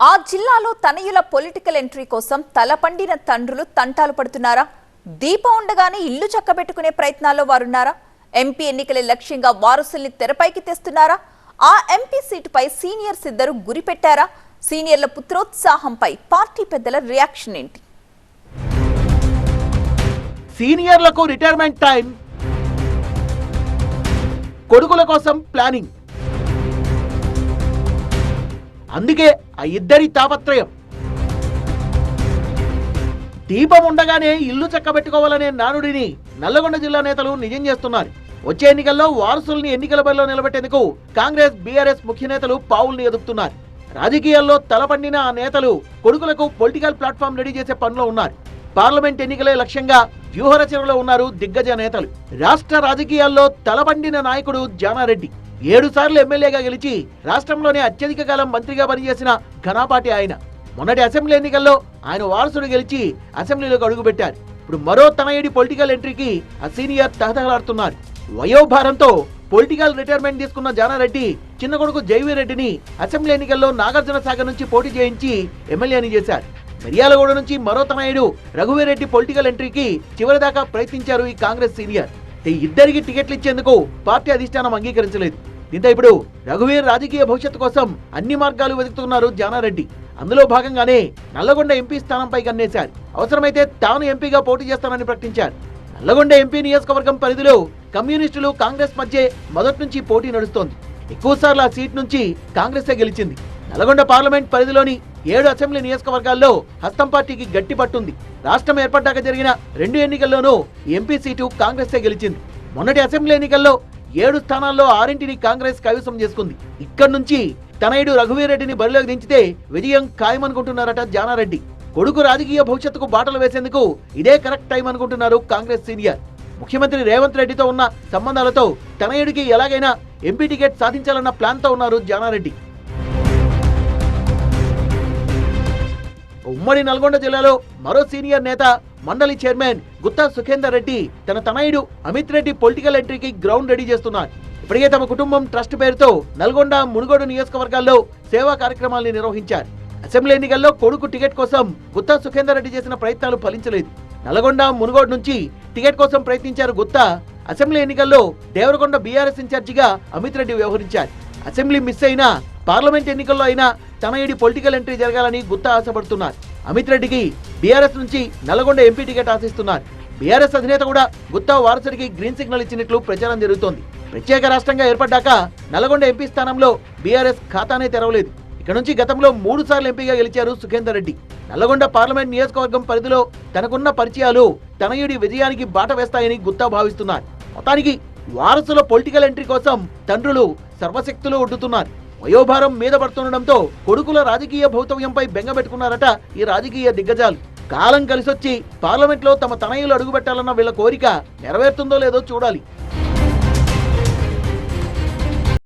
ఆ జిల్లాలో తనయుల political entry కోసం తలపండిన తండ్రులు తంటాలు పడుతున్నారా? దీపం ఉండగానే ఇల్లు చక్కబెట్టుకునే ప్రయత్నాల్లో వారున్నారా? ఎంపీ ఎన్నికలే లక్ష్యంగా వారసుల్ని తెరపైకి తెస్తున్నారా? ఆ ఎంపీ సీటుపై సీనియర్స్ ఇద్దరు గురిపెట్టారా? సీనియర్ల పుత్రోత్సాహంపై పార్టీ పెద్దల రియాక్షన్ ఏంటి? సీనియర్లకు రిటైర్మెంట్ టైం. కొడుకుల కోసం ప్లానింగ్. అందుకే ఆ ఇద్దరి తాపత్రయం. దీపం ఉండగానే ఇల్లు చక్కబెట్టుకోవాలనే నానుడిని నల్లగొండ జిల్లా నేతలు నిజం చేస్తున్నారు. వచ్చే ఎన్నికల్లో వారసుల్ని ఎన్నికల బరిలో నిలబెట్టేందుకు కాంగ్రెస్ బీఆర్ఎస్ ముఖ్య నేతలు పావుల్ని ఎదుపుతున్నారు. రాజకీయాల్లో తలపండిన ఆ నేతలు కొడుకులకు పొలిటికల్ ప్లాట్ఫామ్ రెడీ చేసే పనిలో ఉన్నారు. పార్లమెంట్ ఎన్నికలే లక్ష్యంగా వ్యూహరచనలో ఉన్నారు దిగ్గజ నేతలు. రాష్ట్ర రాజకీయాల్లో తలపండిన నాయకుడు జానారెడ్డి. ఏడు సార్లు ఎమ్మెల్యేగా గెలిచి రాష్ట్రంలోనే అత్యధిక కాలం మంత్రిగా పనిచేసిన ఘనాపాటి ఆయన. మొన్నటి అసెంబ్లీ ఎన్నికల్లో ఆయన వారసుడు గెలిచి అసెంబ్లీలోకి అడుగుపెట్టారు. ఇప్పుడు మరో తనయుడి పొలిటికల్ ఎంట్రీకి ఆ సీనియర్ తహతహలాడుతున్నారు. వయోభారంతో పొలిటికల్ రిటైర్మెంట్ తీసుకున్న జానారెడ్డి చిన్న కొడుకు జైవీరెడ్డిని అసెంబ్లీ ఎన్నికల్లో నాగార్జున సాగర్ నుంచి పోటీ చేయించి ఎమ్మెల్యేని చేశారు. మిర్యాలగూడ నుంచి మరో తనయుడు రఘువీరెడ్డి పొలిటికల్ ఎంట్రీకి చివరిదాకా ప్రయత్నించారు ఈ కాంగ్రెస్ సీనియర్. ఇద్దరికి టికెట్లు ఇచ్చేందుకు పార్టీ అధిష్టానం అంగీకరించలేదు. దీంతో ఇప్పుడు రఘువీర్ రాజకీయ భవిష్యత్తు కోసం అన్ని మార్గాలు వెతుకుతున్నారు జానారెడ్డి. అందులో భాగంగానే నల్లగొండ ఎంపీ స్థానంపై కన్నేశారు అవసరమైతే తాను ఎంపీగా పోటీ చేస్తానని ప్రకటించారు. నల్లగొండ ఎంపీ నియోజకవర్గం పరిధిలో కమ్యూనిస్టులు కాంగ్రెస్ మధ్య మొదటి నుంచి పోటీ నడుస్తోంది. ఎక్కువసార్లు ఆ సీట్ నుంచి కాంగ్రెసే గెలిచింది. నల్గొండ పార్లమెంట్ పరిధిలోని ఏడు అసెంబ్లీ నియోజకవర్గాల్లో హస్తం పార్టీకి గట్టి పట్టుంది. రాష్ట్రం ఏర్పడ్డాక జరిగిన రెండు ఎన్నికల్లోనూ ఎంపీ సీటు కాంగ్రెసే గెలిచింది. మొన్నటి అసెంబ్లీ ఎన్నికల్లో ఏడు స్థానాల్లో ఆరింటిని కాంగ్రెస్ కైవసం చేసుకుంది. ఇక్కడి నుంచి తనయుడు రఘువీరెడ్డిని బరిలోకి దించితే విజయం ఖాయమనుకుంటున్నారట జానారెడ్డి. కొడుకు రాజకీయ భవిష్యత్తుకు బాటలు వేసేందుకు ఇదే కరెక్ట్ టైం అనుకుంటున్నారు కాంగ్రెస్ సీనియర్. ముఖ్యమంత్రి రేవంత్ రెడ్డితో ఉన్న సంబంధాలతో తనయుడికి ఎలాగైనా ఎంపీ టికెట్ సాధించాలన్న ప్లాన్తో ఉన్నారు జానారెడ్డి. ఉమ్మడి నల్గొండ జిల్లాలో మరో సీనియర్ నేత మండలి చైర్మన్ గుత్తా సుఖేందర్ రెడ్డి తన తనయుడు అమిత్ రెడ్డి పొలిటికల్ ఎంట్రీకి గ్రౌండ్ రెడీ చేస్తున్నారు ఇప్పటికే తమ కుటుంబం ట్రస్ట్ పేరుతో నల్గొండ మునుగోడు నియోజకవర్గాల్లో సేవా కార్యక్రమాల్ని నిర్వహించారు. అసెంబ్లీ ఎన్నికల్లో కొడుకు టికెట్ కోసం గుత్తా సుఖేందర్ రెడ్డి చేసిన ప్రయత్నాలు ఫలించలేదు. నల్గొండ మునుగోడు నుంచి టికెట్ కోసం ప్రయత్నించారు గుత్తా. అసెంబ్లీ ఎన్నికల్లో దేవరకొండ బీఆర్ఎస్ ఇన్ఛార్జిగా అమిత్ రెడ్డి వ్యవహరించారు. అసెంబ్లీ మిస్ అయినా పార్లమెంట్ ఎన్నికల్లో అయినా తనయుడి పొలిటికల్ ఎంట్రీ జరగాలని గుత్తా ఆశపడుతున్నారు. అమిత్ రెడ్డికి బీఆర్ఎస్ నుంచి నల్గొండ ఎంపీ టికెట్ ఆశిస్తున్నారు. బీఆర్ఎస్ అధినేత కూడా గుత్తా వారసుడికి గ్రీన్ సిగ్నల్ ఇచ్చినట్లు ప్రచారం జరుగుతోంది. ప్రత్యేక రాష్ట్రంగా ఏర్పడ్డాక నల్గొండ ఎంపీ స్థానంలో బీఆర్ఎస్ ఖాతానే తెరవలేదు. ఇక్కడ నుంచి గతంలో మూడు సార్లు ఎంపీగా గెలిచారు సుఖేందర్ రెడ్డి. నల్లగొండ పార్లమెంట్ నియోజకవర్గం పరిధిలో తనకున్న పరిచయాలు తనయుడి విజయానికి బాట వేస్తాయని గుత్తా భావిస్తున్నారు. మొత్తానికి వారసుల పొలిటికల్ ఎంట్రీ కోసం తండ్రులు సర్వశక్తులు ఒడ్డుతున్నారు. వయోభారం మీద పడుతుండటంతో కొడుకుల రాజకీయ భౌతవ్యంపై బెంగబెట్టుకున్నారట ఈ రాజకీయ దిగ్గజాలు. కాలం కలిసొచ్చి పార్లమెంట్లో తమ తనయులు అడుగుపెట్టాలన్న వీళ్ళ కోరిక నెరవేరుతుందో లేదో చూడాలి.